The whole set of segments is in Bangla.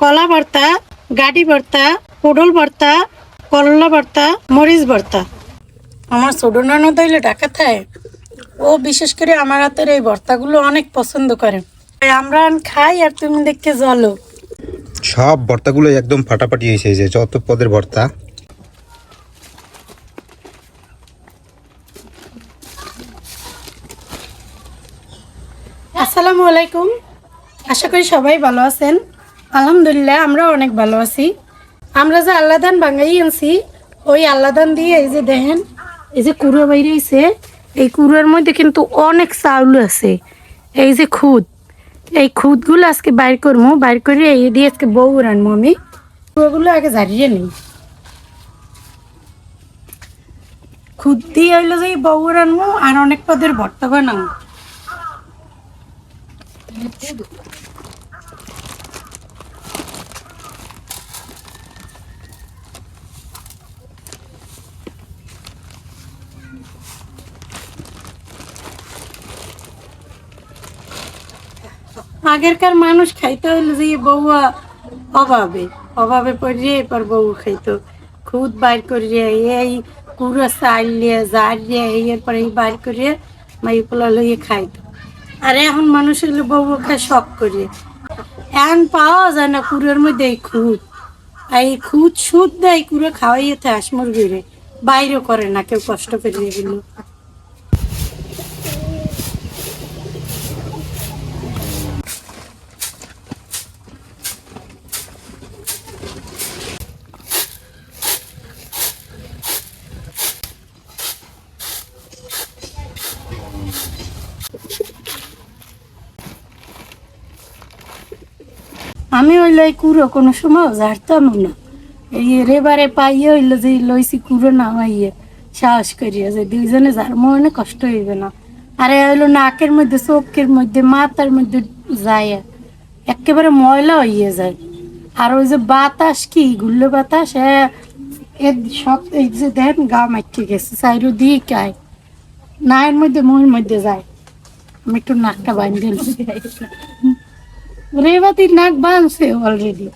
কলা ভর্তা গাডি ভর্তা পটল ভর্তা করলা ভর্তা মরিচ ভর্তা। আমার ছোট ননদ হইলে ঢাকা থাকে ও বিশেষ করে আমার হাতের এই ভর্তাগুলো অনেক পছন্দ করে। আমরা খাই আর তুমি দেখতে জলো সব ভর্তাগুলো একদম ফাটাফাটি হয়েছে যে যত পদের ভর্তা। আসসালামু আলাইকুম। আশা করি সবাই ভালো আছেন। আলহামদুলিল্লাহ আমরা অনেক ভালো আছি। আমরা যে আল্লাদান বাঙালি আনছি, ওই আল্লাদান দিয়ে এই যে দেখেন, এই যে কুড়ো বাইরেছে এই কুড়োর মধ্যে কিন্তু অনেক চাউল আছে। এই যে খুদ, এই খুদগুলো আজকে বাইর করব বাইর করে এই দিয়ে আজকে বউ রানবো আমি। কুড়োগুলো আগে ঝাড়িয়ে নিই। খুদ দিয়ে হইল যে বউ রানবো আর অনেক পদের ভর্তা বানাবো আগেরকার মানুষ খাইতে হইল যে বউয়া অভাবে অভাবে পড়িয়ে এরপর বউ খাইতো। খুদ বাইর করিয়ে এই কুড়ো চালিয়ে জারিয়ে এরপর এই বাইর করিয়ে মাই পোলা লইয়ে খাইতো। আর এখন মানুষ হইল বউ খায় শখ করিয়ে। এখন পাওয়া যায় না কুড়োর মধ্যে এই খুদ। এই খুদ সুদ দেয়, কুড়ো খাওয়াইতে হাঁস মুরগিরে বাইরেও করে না, কেউ কষ্ট করে এগুলো। এই কুড়ো কোনো সময় ঝাড়তাম না। এই রেবারে পাইয়ে হইল যে লইছি কুড়ো নামাইয়ে সাহস করিয়া যে দুইজনে যার মনে কষ্ট হইবে না। আর হইল নাকের মধ্যে, চোখের মধ্যে, মাথার মধ্যে যায় একেবারে ময়লা হইয়ে যায়। আর ওই যে বাতাস কি, গুল্লো বাতাস এর সব এই যে দেন গা মাইকে গেছে সাইরো দিয়ে কায় নায়ের মধ্যে, মুহের মধ্যে যায়। আমি একটু নাকটা বাঁধে রেবাতির নাক বাঁধছে অলরেডি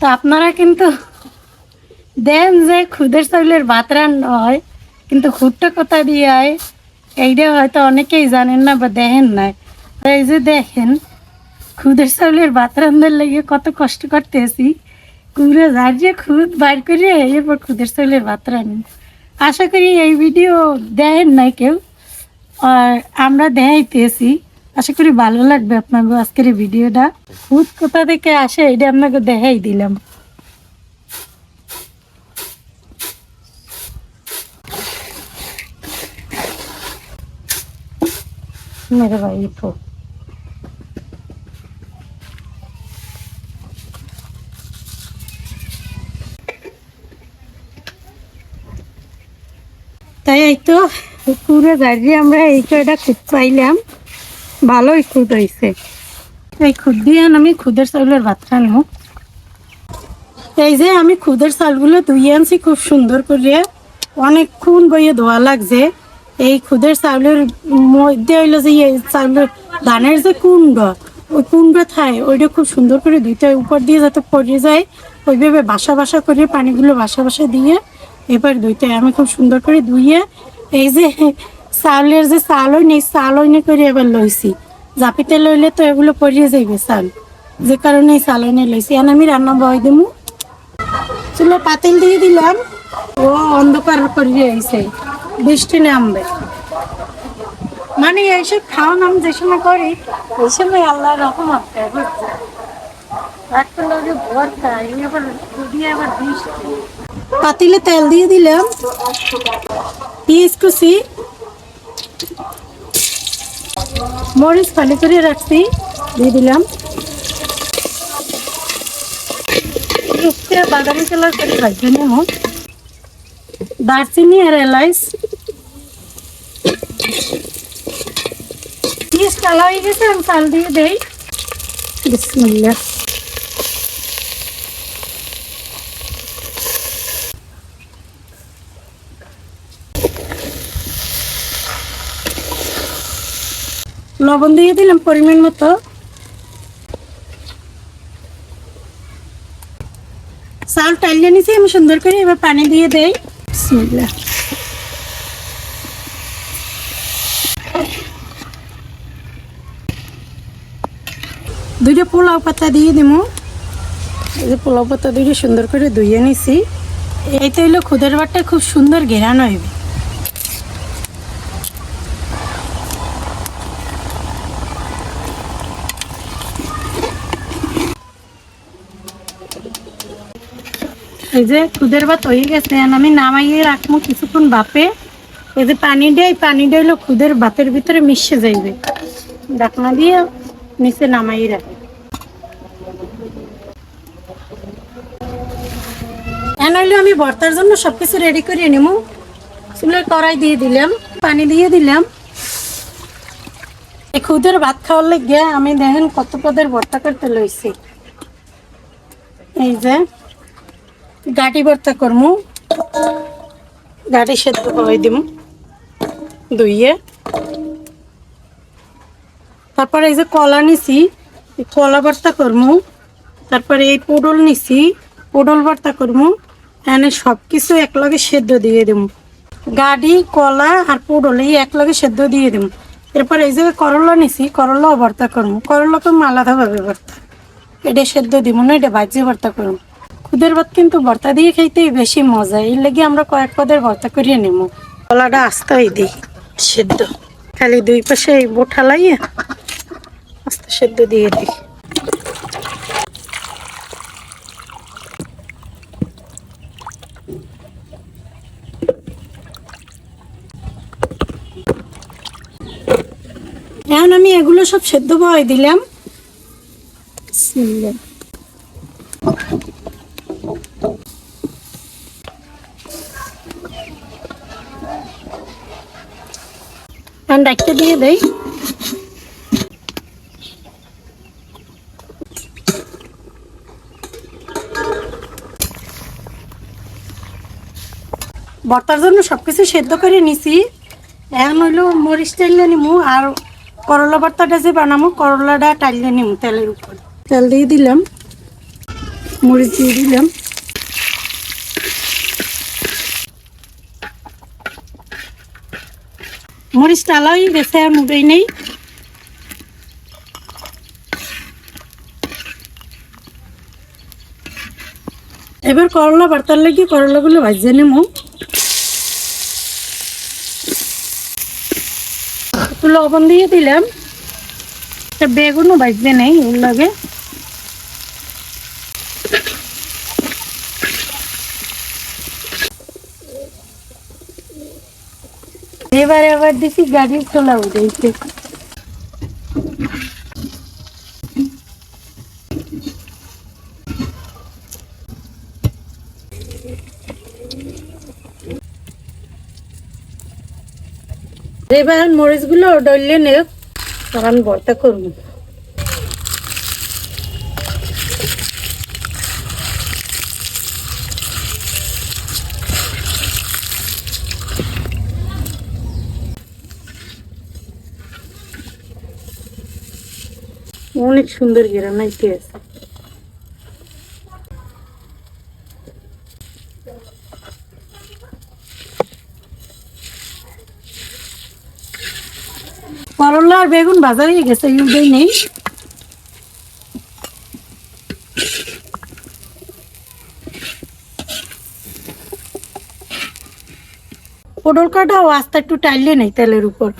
তো আপনারা কিন্তু দেন যে খুদের চাউলের ভাত রান্না হয়, কিন্তু খুদটা কোথা দিয়ে হয় এইটা হয়তো অনেকেই জানেন না বা দেখেন নাই। এই যে দেখেন, খুদের চাউলের ভাত রান্নার লেগে কত কষ্ট করতেছি। কুড়ে ঝাড়িয়ে খুদ বাইর করে এরপর খুদের চাউলের ভাত রান্না আশা করি এই ভিডিও দেখেন নাই কেউ আর আমরা দেখাইতেছি আশা করি ভালো লাগবে আপনাকে আজকের এই ভিডিওটা খুদ কোথা থেকে আসে এটা আপনাকে দেখাই দিলাম मेरे भाई तो এই তো পুরো গাড়ি আমরা এই কয়টা খুদ পাইলাম। ভালোই খুদ হয়েছে এই খুদ দিয়ে আমি খুদের চাউলের ভাত রান্নু এই যে আমি খুদের চালগুলো ধুয়ে আনছি খুব সুন্দর করে। অনেকক্ষণ বইয়ে ধোয়া লাগছে। এই খুদের চাউলের মধ্যে হইল যে এই চাউলের ধানের যে কুণ্ড, ওই কুণ্ড থায় ওইটা খুব সুন্দর করে ধুইতে উপর দিয়ে যাতে পড়ে যায়, ওইভাবে বাসা বাসা করে পানিগুলো বাসা বাসা দিয়ে এবার হয় আমি খুব সুন্দর করে ধুইয়ে এই যে চাউলের যে চাল হয় নেই চাল হইনে করে এবার লইছি। জাপিতে লইলে তো এগুলো পড়িয়ে যাইবে চাল। যে কারণে এই চাল হইনে লইছি। এখন আমি রান্না বয় দিমু চুলো পাতিল দিয়ে দিলাম। ও অন্ধকার করিয়ে আইছে। বৃষ্টি নামবে। মানে এইসব খাওয়া নাম যে সময় করি ওই সময় আল্লাহ রকম পাতিলে তেল দিয়ে দিলাম। পিস কুচি, মরিচ ফালি করে রাখছি, দিয়ে দিলাম। বাদামি কালার করে ভাজবে নেব দারচিনি আর এলাইচ। পিস কালা হয়ে গেছে, আমি চাল দিয়ে দেই। বিসমিল্লাহ। লবণ দিয়ে দিলাম পরিমাণ মতো। চাল টাইলে নিছি, আমি সুন্দর করে এবার পানি দিয়ে দেই। দুইটা পোলাও পাতা দিয়ে দিমু। এই যে পোলাও পাতা দুইটা সুন্দর করে ধুয়ে নিছি। এইটা হইল খুদের ভাতটা খুব সুন্দর ঘেরানো হইবে। এই যে খুদের ভাত হয়ে গেছে আমি নামাইয়ে রাখব কিছুক্ষণ বাপে। এই যে পানি দেয় পানি হইল খুদের ভাতের ভিতরে মিশে যাইবে। ডাকনা দিয়ে নিচে নামাইয়ে রাখে। এখন আমি ভর্তার জন্য সবকিছু রেডি করে নিব চুলের কড়াই দিয়ে দিলাম, পানি দিয়ে দিলাম। এই খুদের ভাত খাওয়ার লেগে আমি দেখেন কত পদের ভর্তা করতে লইছি। এই যে গাটি ভর্তা করমু। গাটি সেদ্ধ করে দিম। ধুইয়ে। তারপরে এই যে কলা নিছি কলা ভর্তা করমু। তারপরে এই পটল নিছি, পটল ভর্তা করমু। এনে সব কিছু একলগে সেদ্ধ দিয়ে দেবো গাডি, কলা আর পটল এই একলগে সেদ্ধ দিয়ে দেবো এরপর এই যে করলা নিছি, করলাও ভর্তা করব করলা তো আলাদাভাবে ভর্তা। এটা সেদ্ধ দিব না, এটা ভাজি ভর্তা করব খুদের ভাত কিন্তু ভর্তা দিয়ে খাইতেই বেশি মজা। এই লেগে আমরা কয়েক পদের ভর্তা করিয়ে নেব কলাটা আস্তেই দিই সেদ্ধ। খালি দুই পাশে এই বোঠা লাইয়ে আস্তে সেদ্ধ দিয়ে দিই। এখন আমি এগুলো সব সেদ্ধ বয় দিলাম। ডাকতে দিয়ে দেই। ভর্তার জন্য সবকিছু সেদ্ধ করে নিছি। এখন হইল মরিচ টাইলে নিমু আর করলা ভর্তাটা যে বানামো করলাটা টাইলে নিমু তেলের উপর। তেল দিয়ে দিলাম। মরিচ দিয়ে দিলাম। মরিচ গেছে আর মুড়েই নেই। এবার করলা ভর্তার লাগি করলাগুলো ভাজিয়ে নেব একটু লবণ দিয়ে দিলাম। বেগুনও ভাজবে নেই ওর লাগে এবারে আবার দেখি গাড়ির চলা উঠেছে। এবার মরিচগুলো ডললে নে তখন ভর্তা করব। অনেক সুন্দর গেরা নাইতে আছে করলা আর বেগুন বাজারে গেছে ইউদেই নেই। পটল কাটাও আস্তে একটু টাইলে নেই তেলের উপর।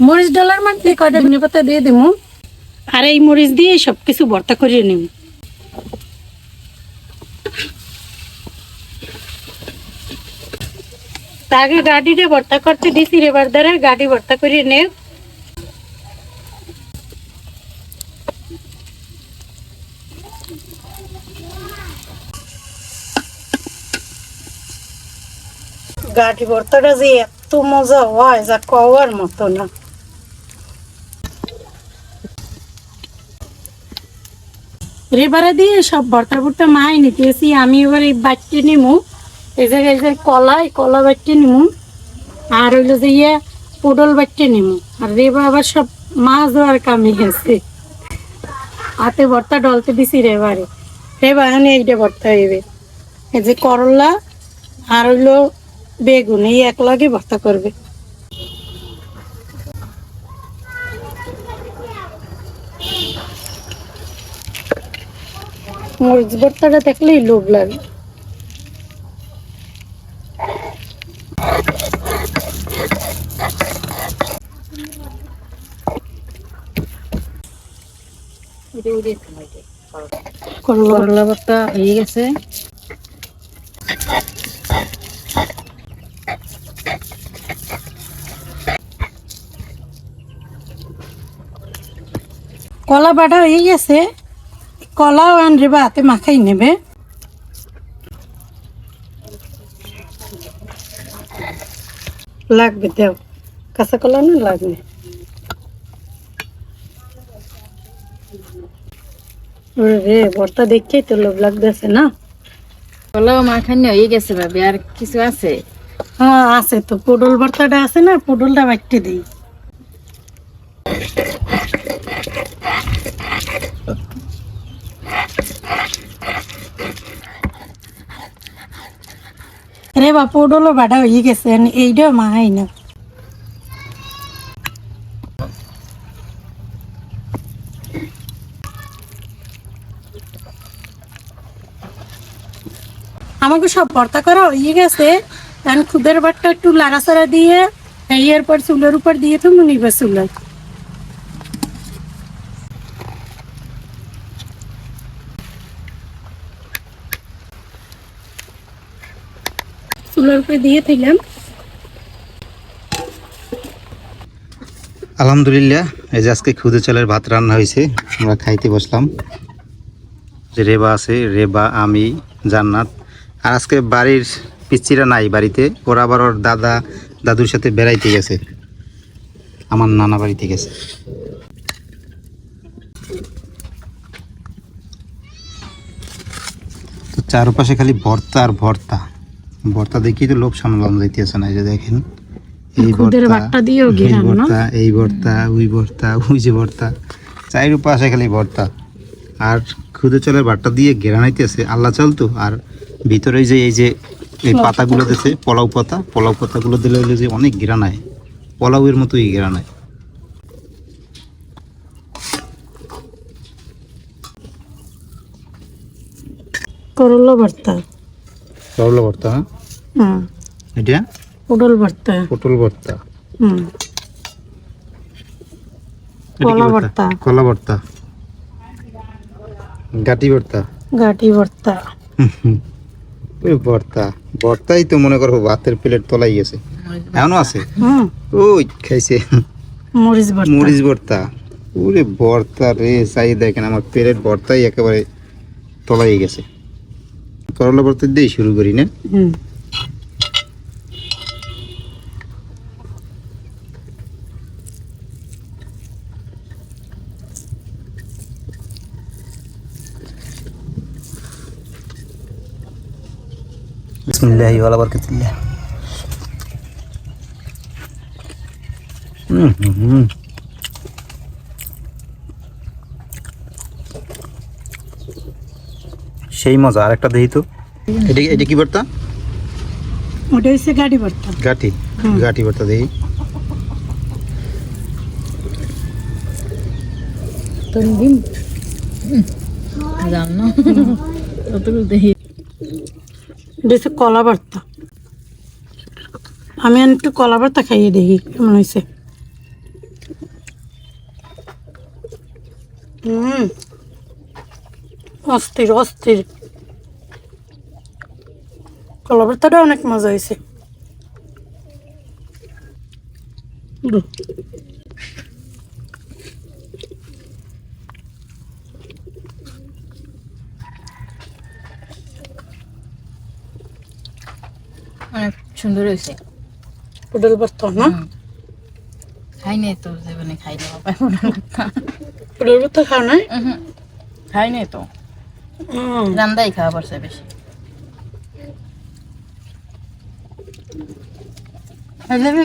মরিচ ডলার মধ্যে কয়টা ধনে পাতা দিয়ে দেবো আর এই মরিচ দিয়ে সব কিছু ভর্তা করিয়ে নেব আগে গাড়িটা ভর্তা করতে দিছি এবার দ্বারা গাড়ি ভর্তা করিয়ে নে গাড়ি ভর্তাটা যে এত মজা হয় যা কওয়ার মতো না। এবারে দিয়ে সব ভর্তা ভর্তা মাই নিতেছি। আমি এবার এই বাচ্চে নিমু, এই জায়গায় যে কলা কলা বাচ্চে নিমু, আর হইল যে ইয়ে পটল বাটতে নিমু। আর রেবা আবার সব মাছ ধোয়ার কামে গেছে। হাতে ভর্তা ডলতে দিছি রেবারে রেবা এখন এইটা ভর্তা হইবে। এই যে করলা আর হইল বেগুন, এই এক লগে ভর্তা করবে। মরিচ ভর্তাটা দেখলেই লোভ লাগে। করলা ভর্তা হয়ে গেছে। কলা বাটা হয়ে গেছে। কলাও আনরে বা হাতে মাখাই নেবে। লাগবে দেও। কাঁচা কলা না লাগবে? রে ভর্তা দেখেই তো লোভ লাগতেছে না? কলাও মাখানি হয়ে গেছে ভাবি আর কিছু আছে? হ্যাঁ আছে তো। পটল ভর্তাটা আছে না? পটলটা বাটতে দিই। রে বা পটলও বাটা হয়ে গেছে এইটাও মাহাই না আমাকে সব ভর্তা করা হয়ে গেছে এখন খুদের বাটটা একটু লাড়াচাড়া দিয়ে এর পর চুলের উপর দিয়ে তো নিবে চুলে। আলহামদুলিল্লাহ, এই যে আজকে খুদে চালের ভাত রান্না হয়েছে, আমরা খাইতে বসলাম। যে রেবা আছে, রেবা, আমি, জান্নাত। আর আজকে বাড়ির পিচ্চিরা নাই বাড়িতে, ওরা আবার ওর দাদা, দাদুর সাথে বেড়াইতে গেছে। আমার নানা বাড়িতে গেছে। চারপাশে খালি ভর্তা আর ভর্তা। ভর্তা দেখি তো লোভ সামলানো যাইতেছে না এই যে দেখেন। এই ভর্তা বাটটা দিয়েও এই ভর্তা এই ভর্তা ওই ভর্তা ওই যে ভর্তা। চাইর পাশে খালি ভর্তা। আর খুদে চালের ভাতটা দিয়ে ঘেরানাইতেছে আল্লাহ চাল তো। আর ভিতরে যে এই যে এই পাতাগুলো দিছে পোলাও পাতা পোলাও পাতাগুলো দিলে হইলে যে অনেক ঘেরানায় পোলাওয়ের মতোই ঘেরানায় করলা ভর্তা। সরল ভর্তা হ্যাঁ? হুম। এটা? পটল ভর্তা। পটল ভর্তা। হুম। কলা ভর্তা? কলা ভর্তা। গাটি ভর্তা। গাটি ভর্তা। ওই ভর্তা। ভর্তাই তো মনে করো ভাতের প্লেট তোলাই গেছে। এখনও আছে? হুম। ওই খাইছে। মরিচ ভর্তা। মরিচ ভর্তা। ওরে ভর্তা রে চাই দেখেন আমার প্লেট ভর্তাই একেবারে তলাই গেছে। করলা ভর্তা দিয়ে শুরু করি না? হুম। বিসমিল্লাহি ওয়ালা বারাকাতুল্লাহ। হুম হুম। সেই মজা আর একটা দেই তো। এটা এটা কি ভর্তা ওটা হচ্ছে গাটি ভর্তা হুম। গাঠি ভর্তা দেই তোর ডিম জান দেখি। এটা হচ্ছে কলা ভর্তা আমি আর একটু কলা ভর্তা খাইয়ে দেখি কেমন হয়েছে। হুম। অস্থির অস্থির। কলা ভর্তাটা অনেক মজা হয়েছে। অনেক সুন্দর হয়েছে। পটল ভর্তা না? খাই নাই তো জীবনে খাই না বাবা পটল ভর্তা খাও নাই? খাই নাই তো। রান্দাই খাওয়া পড়ছে বেশি।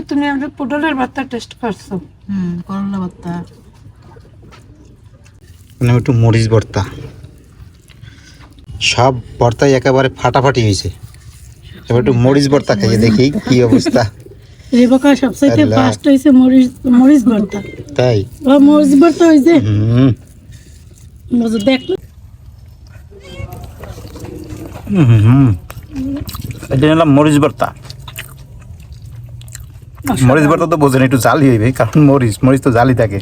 তুমি আমরা পটলের ভর্তা টেস্ট করছ। হুম করলা ভর্তা। মানে একটু মরিচ ভর্তা। সব ভর্তাই একেবারে ফাটাফাটি হয়েছে। এবার একটু মরিচ ভর্তা খাইয়ে দেখি কি অবস্থা। রেবাকা আল্লাহ। ফার্স্ট হয়েছে মরিচ মরিচ ভর্তা। তাই? ও মরিচ ভর্তা হয়েছে? হুম। মজা দেখল এটা নিলাম মরিচ ভর্তা। মরিচ ভর্তা তো বোঝেন একটু জালি হইবে কারণ মরিচ মরিচ তো জালি থাকে।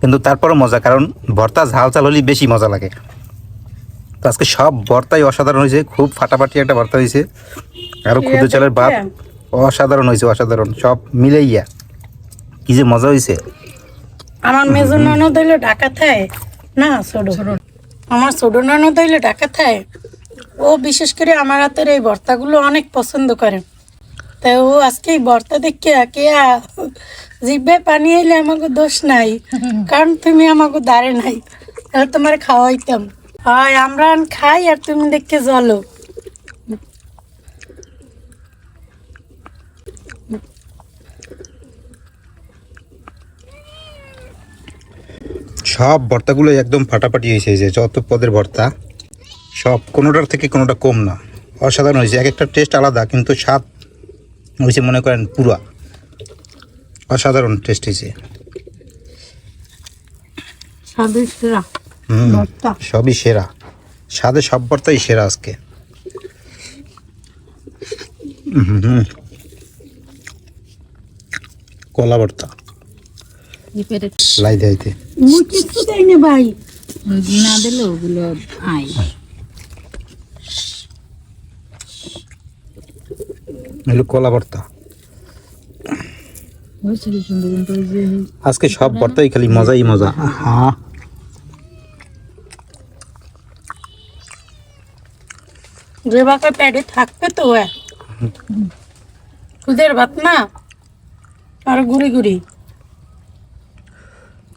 কিন্তু তারপরও মজা কারণ ভর্তা ঝাল ঝাল হলেই বেশি মজা লাগে। তো আজকে সব ভর্তাই অসাধারণ হয়েছে খুব ফাটাফাটি একটা ভর্তা হয়েছে। আরও খুদে চালের ভাত অসাধারণ হয়েছে অসাধারণ। সব মিলেইয়া। কি যে মজা হয়েছে। আমার মেজো ননদ হইল ঢাকা থায়। না ছোট। আমার ছোট ননদ হইলে ডাকা থাকে ও বিশেষ করে আমার হাতের এই ভর্তাগুলো অনেক পছন্দ করে। তাই ও আজকে এই ভর্তা দেখে কে জিভে পানি এলে আমাকে দোষ নাই, কারণ তুমি আমাকে দাঁড়ে নাই, তাহলে তোমার খাওয়াইতাম। হয়, আমরা খাই আর তুমি দেখে জলো সব ভর্তাগুলো একদম ফাটাফাটি হয়েছে যে যত পদের ভর্তা সব কোনোটার থেকে কোনোটা কম না। অসাধারণ হয়েছে এক একটা টেস্ট আলাদা কিন্তু স্বাদ হয়েছে মনে করেন পুরা। অসাধারণ টেস্ট হয়েছে। সবই সেরা। স্বাদে সব ভর্তাই সেরা আজকে। কলা ভর্তা। লাই মুই ভাই না দিলে ওগুলো আই কলা ভর্তা। আজকে সব ভর্তাই খালি মজাই মজা। হ্যাঁ প্যাডে থাকবে তো খুদের ভাত না? আর গুড়ি গুড়ি।